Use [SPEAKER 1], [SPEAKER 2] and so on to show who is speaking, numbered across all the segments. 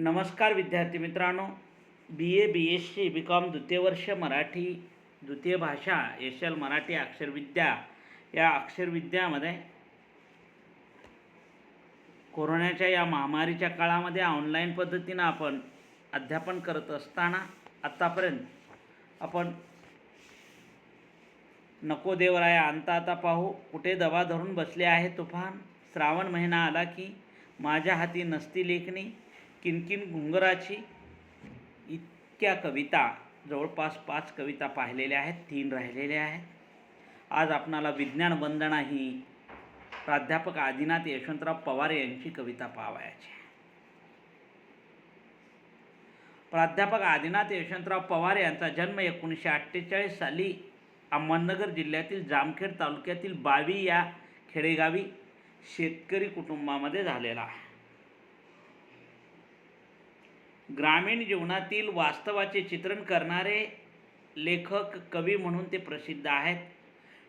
[SPEAKER 1] नमस्कार विद्यार्थी मित्रांनो. B A B S C B Com द्वितीय वर्ष मराठी द्वितीय भाषा एस एल मराठी अक्षरविद्या या अक्षरविद्यामध्ये कोरोनाच्या या महामारीच्या काळामध्ये ऑनलाईन पद्धतीनं आपण अध्यापन करत असताना आत्तापर्यंत आपण नको देवराया अंता आता पाहू. कुठे दबा धरून बसले आहे तुफान? श्रावण महिना आला की माझ्या हाती नसती लेखणी. किनकिन घुंगराची इतक्या कविता जवळपास पाच कविता पाहिलेल्या आहेत तीन राहिलेल्या आहेत. आज आपणाला विज्ञान वंदना ही प्राध्यापक आदिनाथ यशवंतराव पवार यांची कविता पावायची प्राध्यापक आदिनाथ यशवंतराव पवार यांचा जन्म एकोणीसशे अठ्ठेचाळीस साली अहमदनगर जिल्ह्यातील जामखेड तालुक्यातील बावी या खेडेगावी शेतकरी कुटुंबामध्ये झालेला आहे. ग्रामीण जीवनातील वास्तवाचे चित्रण करणारे लेखक कवी म्हणून ते प्रसिद्ध आहेत.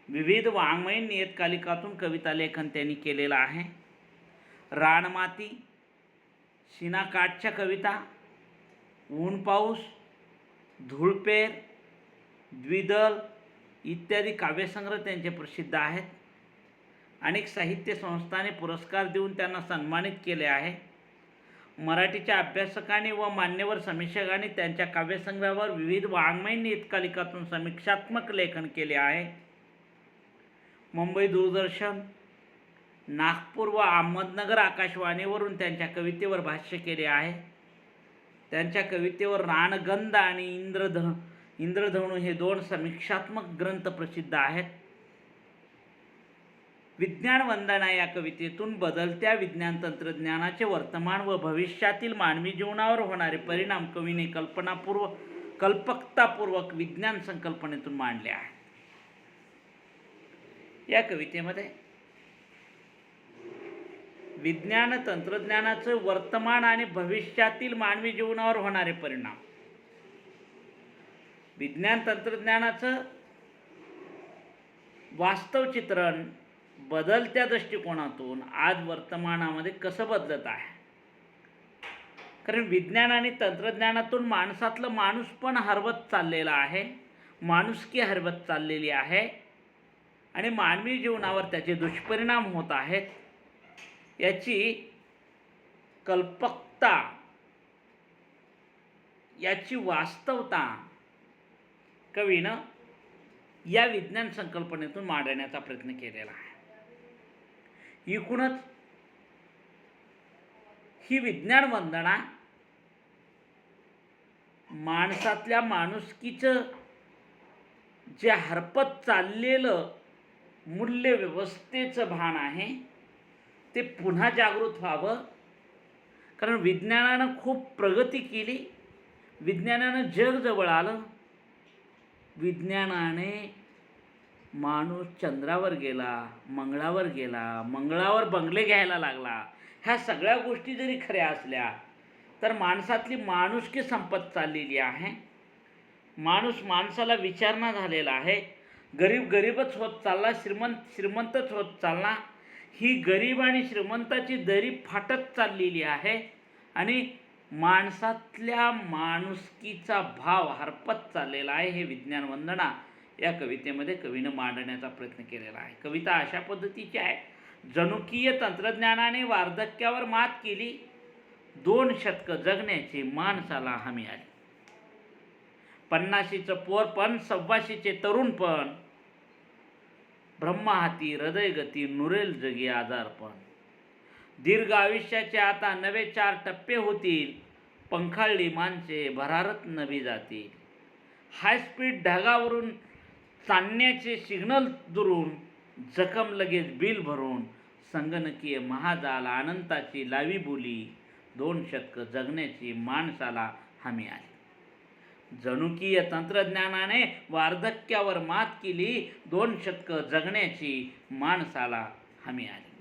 [SPEAKER 1] विविध वाङ्मयीन नियतकालिकातून कविता लेखन त्यांनी केलेलं आहे. रानमाती शिनाकाठच्या कविता ऊन पाऊस धुळपेर द्विदल इत्यादी काव्यसंग्रह त्यांचे प्रसिद्ध आहेत. अनेक साहित्य संस्थाने पुरस्कार देऊन त्यांना सन्मानित केले आहे. मराठीच्या अभ्यासकांनी व मान्यवर समीक्षकांनी त्यांच्या काव्यसंग्रहावर विविध वाङ्मय नियतकालिकातून समीक्षात्मक लेखन केले आहे. मुंबई दूरदर्शन नागपूर व अहमदनगर आकाशवाणीवरून त्यांच्या कवितेवर भाष्य केले आहे. त्यांच्या कवितेवर रानगंध आणि इंद्रध इंद्रधनु हे दोन समीक्षात्मक ग्रंथ प्रसिद्ध आहेत. विज्ञान वंदना या कवितेतून बदलत्या विज्ञान तंत्रज्ञानाचे वर्तमान व भविष्यातील मानवी जीवनावर होणारे परिणाम कवीने कल्पनापूर्व कल्पकतापूर्वक विज्ञान संकल्पनेतून मांडले आहे या कवितेमध्ये विज्ञान तंत्रज्ञानाचं वर्तमान आणि भविष्यातील मानवी जीवनावर होणारे परिणाम. विज्ञान तंत्रज्ञानाचं वास्तव चित्रण बदलत्या दृष्टिकोनातून आज वर्तमानामध्ये कसं बदलत आहे? कारण विज्ञान आणि तंत्रज्ञानातून माणसातलं माणूस पण हरवत चाललेला आहे. माणुसकी हरवत चाललेली आहे. आणि मानवी जीवनावर त्याचे दुष्परिणाम होत आहेत. याची कल्पकता याची वास्तवता कवीनं या विज्ञान संकल्पनेतून मांडण्याचा प्रयत्न केलेला आहे. एकूणच ही विज्ञान वंदना माणसातल्या माणुसकीचं जे हरपत चाललेलं मूल्य व्यवस्थेचं भान आहे ते पुन्हा जागृत व्हावं. कारण विज्ञानानं खूप प्रगती केली. विज्ञानानं जग जवळ आलं. विज्ञानाने माणूस चंद्रावर गेला मंगळावर गेला मंगळावर बंगले घ्यायला लागला. ह्या सगळ्या गोष्टी जरी खऱ्या असल्या तर माणसातली माणुसकी संपत चाललेली आहे. माणूस माणसाला विचारणा झालेला आहे. गरीब गरीबच होत चालला श्रीमंत श्रीमंतच होत चालला. ही गरीब आणि श्रीमंताची दरी फाटत चाललेली आहे आणि माणसातल्या माणुसकीचा भाव हरपत चाललेला आहे हे विज्ञान वंदना या कवितेमध्ये कवीनं मांडण्याचा प्रयत्न केलेला आहे. कविता अशा पद्धतीची आहे. जनुकीय तंत्रज्ञानाने वार्धक्यावर मात केली. दोन शतकं जगण्याची माणसाला हमी आली. पन्नाशीचं पोरपण सव्वाशीचे तरुणपण ब्रह्महाती हृदयगती नुरेल जगी आजारपण दीर्घ आयुष्याचे आता नवे चार टप्पे होतील. पंखाळली माणसे भरारत नवी जातील. हायस्पीड ढगावरून चालण्याचे सिग्नल दुरून जखम लगेच बिल भरून संगणकीय महाजाल अनंताची लावी बोली दोन शतक जगण्याची माणसाला हमी आली. जनुकीय तंत्रज्ञानाने वार्धक्यावर मात केली दोन शतक जगण्याची माणसाला हमी आली.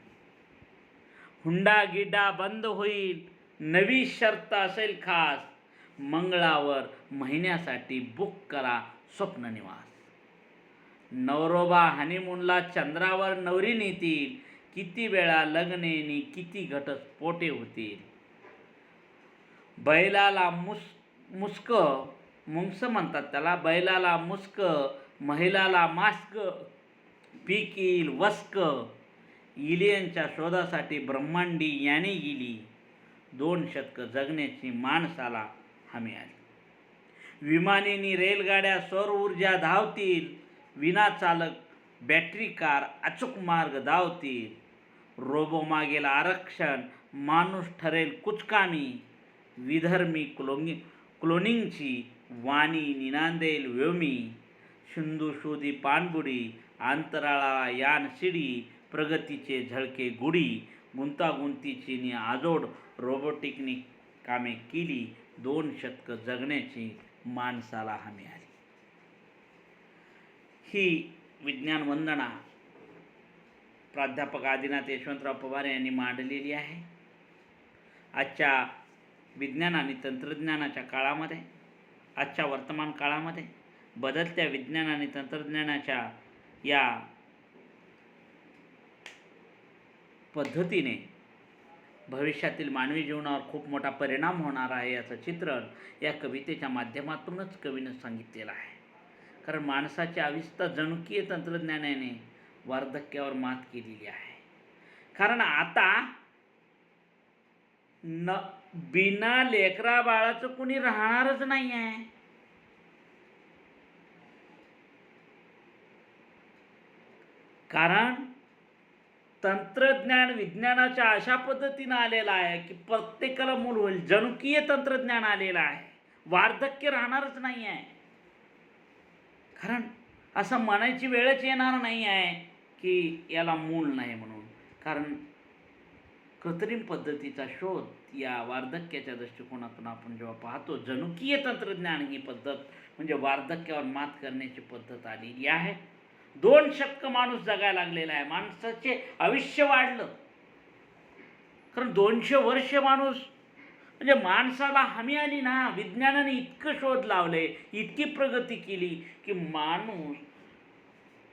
[SPEAKER 1] हुंडा गिड्डा बंद होईल नवी शर्त असेल खास मंगळावर महिन्यासाठी बुक करा स्वप्न निवास. नवरोबा हनीमूनला चंद्रावर नवरी नेतील. किती वेळा लग्नेनी किती घटस्फोटे होतील. बैलाला मुस मुस्क मुंगस म्हणतात त्याला. बैलाला मुस्क महिलाला मास्क पिकील वस्क. इलियनच्या शोधासाठी ब्रह्मांडी याने गेली. दोन शतकं जगण्याची माणसाला हमी आली. विमानेनी रेलगाड्या सौर ऊर्जा धावतील. विनाचालक बॅटरी कार अचूक मार्ग धावतील. रोबो मागेल आरक्षण माणूस ठरेल कुचकामी. विधर्मी क्लोंगी क्लोनिंगची वाणी निनांदेल व्योमी सिंधू शोधी पाणबुडी अंतराळाला यान शिडी प्रगतीचे झळके गुढी गुंतागुंतीची नि आजोड रोबोटिकनी कामे केली. दोन शतकं जगण्याची माणसाला हमी आली. ही विज्ञान वंदना प्राध्यापक आदिनाथ यशवंतराव पवार यांनी मांडलेली आहे. आजच्या विज्ञान आणि तंत्रज्ञानाच्या काळामध्ये आजच्या वर्तमान काळामध्ये बदलत्या विज्ञान आणि तंत्रज्ञानाच्या या पद्धतीने भविष्यातील मानवी जीवनावर खूप मोठा परिणाम होणार आहे याचं चित्रण या कवितेच्या माध्यमातूनच कवीनं सांगितलेलं आहे. कारण माणसाची अविस्ता जनुकीय तंत्रज्ञानाने वार्धक्यावर मात केलेली आहे. कारण आता न बिना लेकरा बाळाचं कुणी राहणारच नाही आहे. कारण तंत्रज्ञान विज्ञानाच्या अशा पद्धतीनं आलेलं आहे की प्रत्येकाला मूल होईल जनुकीय तंत्रज्ञान आलेलं आहे. वार्धक्य राहणारच नाही आहे. कारण असं म्हणायची वेळच येणार नाही आहे की याला मूल नाही म्हणून. कारण कृत्रिम पद्धतीचा शोध या वार्धक्याच्या दृष्टिकोनातून आपण जेव्हा पाहतो जनुकीय तंत्रज्ञान ही पद्धत म्हणजे वार्धक्यावर मात करण्याची पद्धत आलेली आहे. दोन शतक माणूस जगायला लागलेला आहे. माणसाचे आयुष्य वाढलं. कारण दोनशे वर्ष माणूस म्हणजे माणसाला हमी आली ना विज्ञानाने इतकं शोध लावले इतकी प्रगती केली की माणूस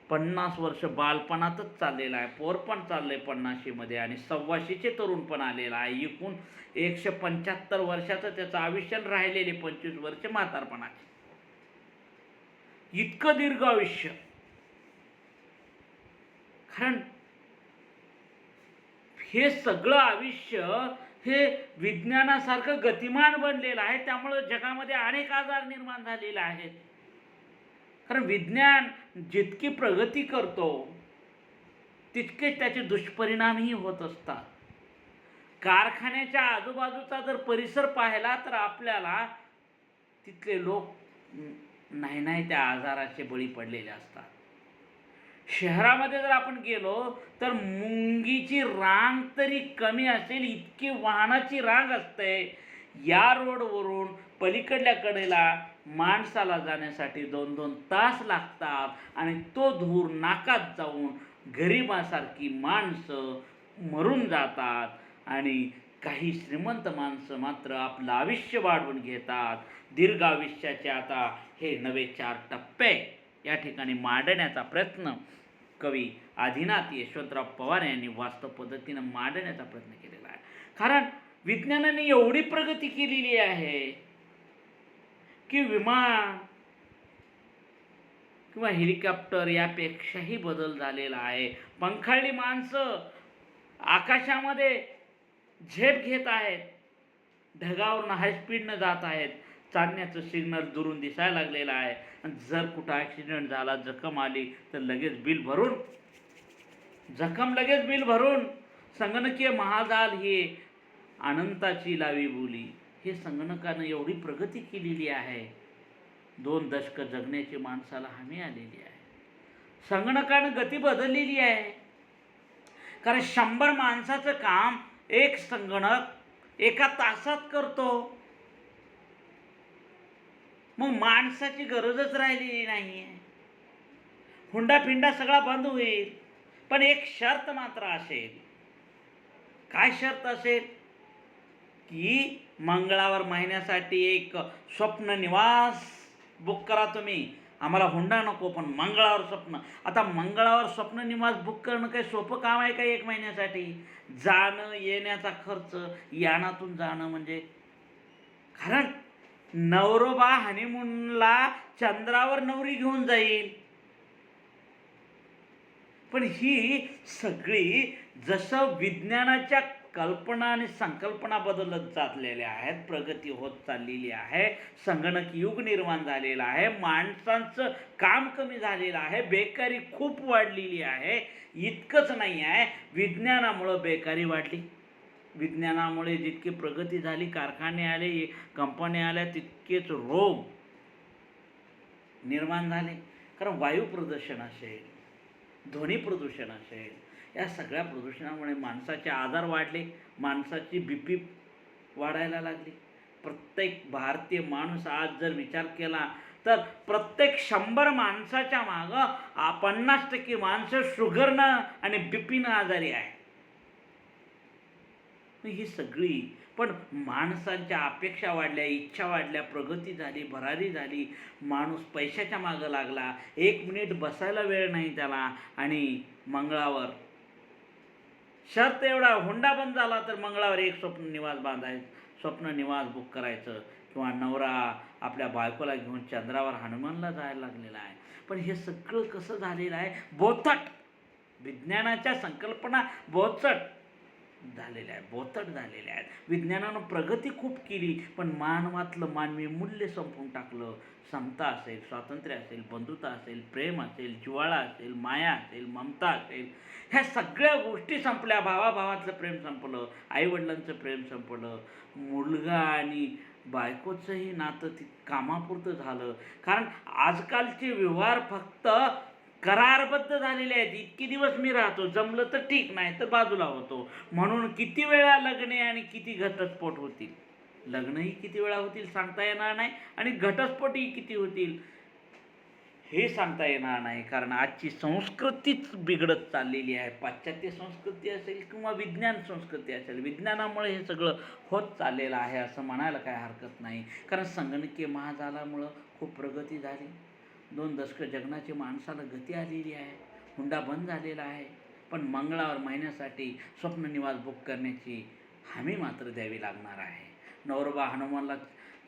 [SPEAKER 1] पन्नास वर्ष बालपणातच चाललेला आहे पोर पण चाललंय पन्नाशीमध्ये आणि सव्वाशेचे तरुण पण आलेला आहे. एकूण एकशे पंच्याहत्तर वर्षाचं त्याचं आयुष्य राहिलेले पंचवीस वर्ष म्हातारपणाचे. इतकं दीर्घ आयुष्य. कारण हे सगळं आयुष्य हे विज्ञानासारखं गतिमान बनलेलं आहे. त्यामुळं जगामध्ये अनेक आजार निर्माण झालेले आहेत. कारण विज्ञान जितकी प्रगती करतो तितकेच त्याचे दुष्परिणामही होत असतात. कारखान्याच्या आजूबाजूचा जर परिसर पाहिला तर आपल्याला तिथले लोक नाही नाही त्या आजाराचे बळी पडलेले असतात. शहरामध्ये जर आपण गेलो तर मुंगीची रांग तरी कमी असेल इतकी वाहनाची रांग असते. या रोडवरून पलीकडल्या कडेला माणसाला जाण्यासाठी दोन दोन तास लागतात आणि तो धूर नाकात जाऊन गरिबासारखी माणसं मरून जातात आणि काही श्रीमंत माणसं मात्र आपलं आयुष्य वाढवून घेतात. दीर्घ आयुष्याचे आता हे नवे चार टप्पे. या ठिकाणी मांडण्याचा प्रयत्न कवी आदिनाथ यशवंतराव पवार यांनी वास्तव पद्धतीनं मांडण्याचा प्रयत्न केलेला आहे. कारण विज्ञानाने एवढी प्रगती केलेली आहे की विमान किंवा हेलिकॉप्टर यापेक्षाही बदल झालेला आहे. पंखाळी माणसं आकाशामध्ये झेप घेत आहेत. ढगावरून हायस्पीडनं जात आहेत. चालण्याचं सिग्नल दुरून दिसायला लागलेलं आहे. आणि जर कुठं ॲक्सिडेंट झाला जखम आली तर लगेच बिल भरून. जखम लगेच बिल भरून. संगणकीय महाजाल हे अनंताची लावी बोली. हे संगणकानं एवढी प्रगती केलेली आहे. दोन दशकं जगण्याची माणसाला हमी आलेली आहे. संगणकानं गती बदललेली आहे. कारण शंभर माणसाचं काम एक संगणक एका तासात करतो. मग माणसाची गरजच राहिलेली नाही आहे हुंडापिंडा सगळा बंद होईल पण एक शर्त मात्र असेल. काय शर्त असेल? की मंगळावर महिन्यासाठी एक स्वप्न निवास बुक करा तुम्ही. आम्हाला हुंडा नको पण मंगळावर स्वप्न. आता मंगळावर स्वप्न निवास बुक करणं काही सोपं काम आहे का एक महिन्यासाठी? जाणं येण्याचा खर्च यानातून जाणं म्हणजे? कारण नवरोबा हनीमूनला चंद्रावर नवरी घेऊन जाईल. पण ही सगळी जसं विज्ञानाच्या कल्पना आणि संकल्पना बदलत चाललेल्या आहेत प्रगती होत चाललेली आहे संगणक युग निर्माण झालेलं आहे माणसांचं काम कमी झालेलं आहे बेकारी खूप वाढलेली आहे. इतकंच नाही आहे विज्ञानामुळं बेकारी वाढली. विज्ञानामुळे जितकी प्रगती झाली कारखाने आले कंपन्या आल्या तितकेच रोग निर्माण झाले. कारण वायू प्रदूषण असेल ध्वनी प्रदूषण असेल या सगळ्या प्रदूषणामुळे माणसाचे आजार वाढले माणसाची बी पी वाढायला लागली. प्रत्येक भारतीय माणूस आज जर विचार केला तर प्रत्येक शंभर माणसाच्या मागं पन्नास टक्के माणसं शुगरनं आणि बीपीनं आजारी आहे ही सगळी. पण माणसांच्या अपेक्षा वाढल्या इच्छा वाढल्या प्रगती झाली भरारी झाली. माणूस पैशाच्या मागं लागला. एक मिनिट बसायला वेळ नाही त्याला. आणि मंगळावर. शर्त एवढा हुंडा बंद झाला तर मंगळावर एक स्वप्न निवास बांधायचं स्वप्न निवास बुक करायचं. किंवा नवरा आपल्या बायकोला घेऊन चंद्रावर हनुमानला जायला लागलेला आहे. पण हे सगळं कसं झालेलं आहे? बोथट विज्ञानाच्या संकल्पना बोचट. झालेल्या आहेत बोथट झालेल्या आहेत. विज्ञानानं प्रगती खूप केली पण मानवातलं मानवी मूल्य संपवून टाकलं. समता असेल स्वातंत्र्य असेल बंधुता असेल प्रेम असेल जिवाळा असेल माया असेल ममता असेल ह्या सगळ्या गोष्टी संपल्या. भावाभावातलं प्रेम संपलं आईवडिलांचं प्रेम संपलं. मुलगा आणि बायकोचंही नातं ती कामापुरतं झालं. कारण आजकालचे व्यवहार फक्त करारबद्ध झालेले आहेत. इतके दिवस मी राहतो जमलं तर ठीक नाही तर बाजूला होतो. म्हणून किती वेळा लग्ने आणि किती घटस्फोट होतील? लग्नही किती वेळा होतील सांगता येणार नाही आणि घटस्फोटही किती होतील हे सांगता येणार नाही. कारण आजची संस्कृतीच बिघडत चाललेली आहे. पाश्चात्य संस्कृती असेल किंवा विज्ञान संस्कृती असेल विज्ञानामुळे हे सगळं होत चाललेलं आहे असं म्हणायला काय हरकत नाही. कारण संगणकीय महाजालामुळं खूप प्रगती झाली. दोन दशकं जगण्याची माणसाला गती आलेली आहे हुंडा बंद झालेला आहे. पण मंगळावर महिन्यासाठी स्वप्ननिवास बुक करण्याची हमी मात्र द्यावी लागणार आहे. नवरोबा हनुमानला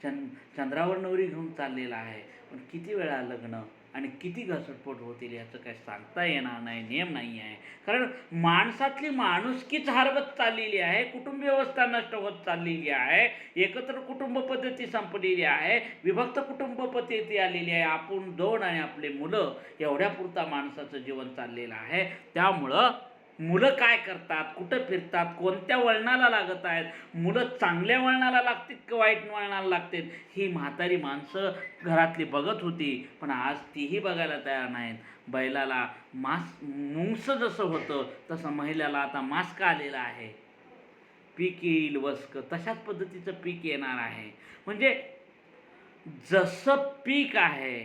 [SPEAKER 1] चंद चंद्रावर नवरी घेऊन चाललेला आहे. पण किती वेळा लग्न आणि किती घसटपोट होतील याचं काही सांगता येणार नाही नियम नाही आहे. कारण माणसातली माणुसकीच हरवत चाललेली आहे कुटुंब व्यवस्था नष्ट होत चाललेली आहे एकत्र कुटुंब पद्धती संपलेली आहे विभक्त कुटुंब पद्धती आलेली आहे आपण दोन आणि आपले मुलं एवढ्यापुरता माणसाचं जीवन चाललेलं आहे. त्यामुळं मुलं काय करतात कुठं फिरतात कोणत्या वळणाला लागत आहेत मुलं चांगल्या वळणाला लागतात की वाईट वळणाला लागतात ही म्हातारी माणसं घरातली बघत होती पण आज तीही बघायला तयार नाहीत. बैलाला मास्क मुंगसं जसं होतं तसं महिलाला आता मास्क आलेला आहे? पीक येईल वस्क तशाच पद्धतीचं पीक येणार आहे. म्हणजे जसं पीक आहे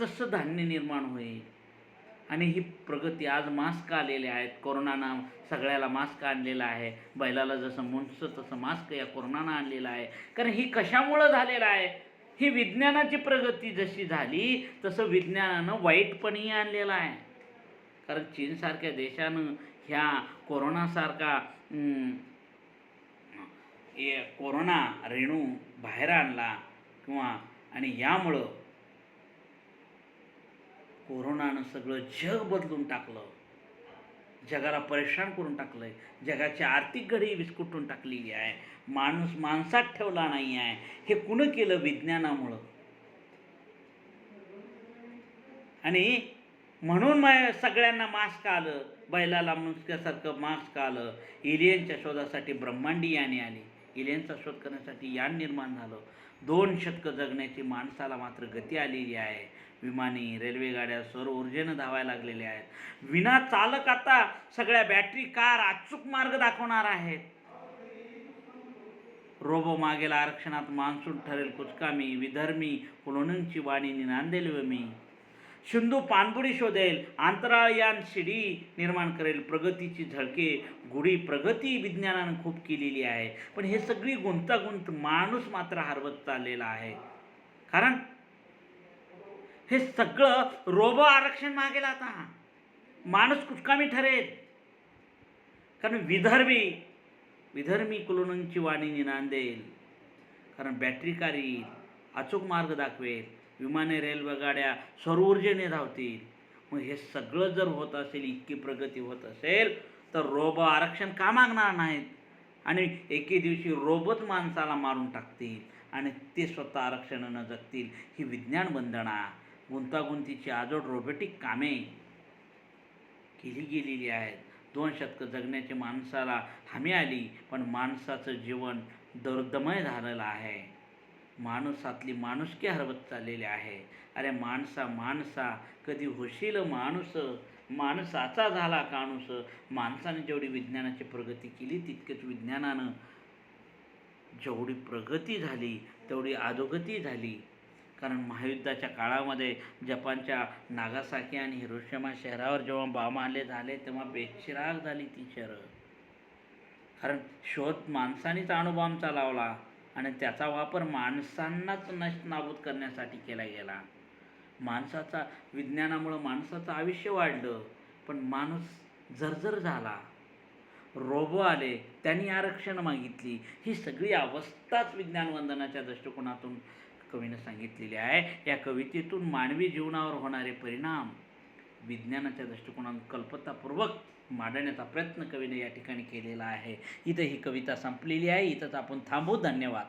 [SPEAKER 1] तसं धान्य निर्माण होईल. आणि ही प्रगती आज मास्क आलेले आहेत. कोरोनानं सगळ्याला मास्क आणलेला आहे. बैलाला जसं मुंचं तसं मास्क या कोरोनानं आणलेलं आहे. कारण ही कशामुळं झालेलं आहे? ही विज्ञानाची प्रगती जशी झाली तसं विज्ञानानं वाईटपणही आणलेलं आहे. कारण चीनसारख्या देशानं ह्या कोरोनासारखा कोरोना रेणू बाहेर आणला किंवा आणि यामुळं कोरोनानं सगळं जग बदलून टाकलं. जगाला परेशान करून टाकलंय. जगाची आर्थिक घडी विस्कुटून टाकलेली आहे. माणूस माणसात ठेवला नाही आहे. हे कुणं केलं विज्ञानामुळं? आणि म्हणून मा- सगळ्यांना मास्क आलं. बैलाला मुसक्यासारखं मास्क आलं. एलियनच्या शोधासाठी ब्रह्मांडी याने आली. एलियनचा शोध करण्यासाठी यान निर्माण झालं. दोन शतकं जगण्याची माणसाला मात्र गती आलेली आहे. विमानी रेल्वेगाड्या सौर ऊर्जेनं धावायला लागलेल्या आहेत. विना चालक आता सगळ्या बॅटरी कार अचूक मार्ग दाखवणार आहेत. रोबो मागेल आरक्षणात मान्सून ठरेल कुचकामी विधर्मी पुलोनंची वाणी नांदेल मी शिंदू पाणबुडी शोधेल अंतराळयान शिडी निर्माण करेल प्रगतीची झळके गुढी प्रगती विज्ञानानं खूप केलेली आहे. पण हे सगळी गुंतागुंत माणूस मात्र हरवत चाललेला आहे. कारण हे सगळं रोबो आरक्षण मागेल आता माणूस कुचकामी ठरेल? कारण विदर्भी विधर्मी कुलुनांची वाणी निनांदेल कारण बॅटरी कार येईल अचूक मार्ग दाखवेल. विमाने रेल्वे गाड्या सौरऊर्जेने धावतील. मग हे सगळं जर होत असेल इतकी प्रगती होत असेल तर रोबो आरक्षण का मागणार नाहीत? आणि एके दिवशी रोबोत माणसाला मारून टाकतील. आणि ते स्वतः आरक्षणानं जगतील. ही विज्ञान बंधना. गुंतागुंतीची आजोड रोबोटिक कामे केली गेलेली आहेत. दोन शतकं जगण्याची माणसाला हमी आली पण माणसाचं जीवन दर्दमय झालेलं आहे. माणसातली माणुसकी हरवत चाललेली आहे. अरे माणसा माणसा कधी होशील माणूस? माणसाचा झाला काणूस. माणसाने जेवढी विज्ञानाची प्रगती केली तितकेच विज्ञानानं जेवढी प्रगती झाली तेवढी अधोगती झाली. कारण महायुद्धाच्या काळामध्ये जपानच्या नागासाकी आणि हिरोशिमा शहरावर जेव्हा बॉम्ब हल्ले झाले तेव्हा बेचिराग झाली ती शहरं. कारण शोध माणसानेच अणुबॉम्ब लावला आणि त्याचा वापर माणसांनाच नष्ट नाबूद करण्यासाठी केला गेला. माणसाचा विज्ञानामुळं माणसाचं आयुष्य वाढलं पण माणूस जर्जर झाला. रोबो आले त्यांनी आरक्षण मागितली. ही सगळी अवस्थाच विज्ञान वंदनाच्या दृष्टिकोनातून कवीनं सांगितलेली आहे या कवितेतून मानवी जीवनावर होणारे परिणाम विज्ञानाच्या दृष्टिकोनातून कल्पतापूर्वक मांडण्याचा प्रयत्न कवीने या ठिकाणी केलेला आहे. इथं ही कविता संपलेली आहे. इथंच आपण थांबू. धन्यवाद.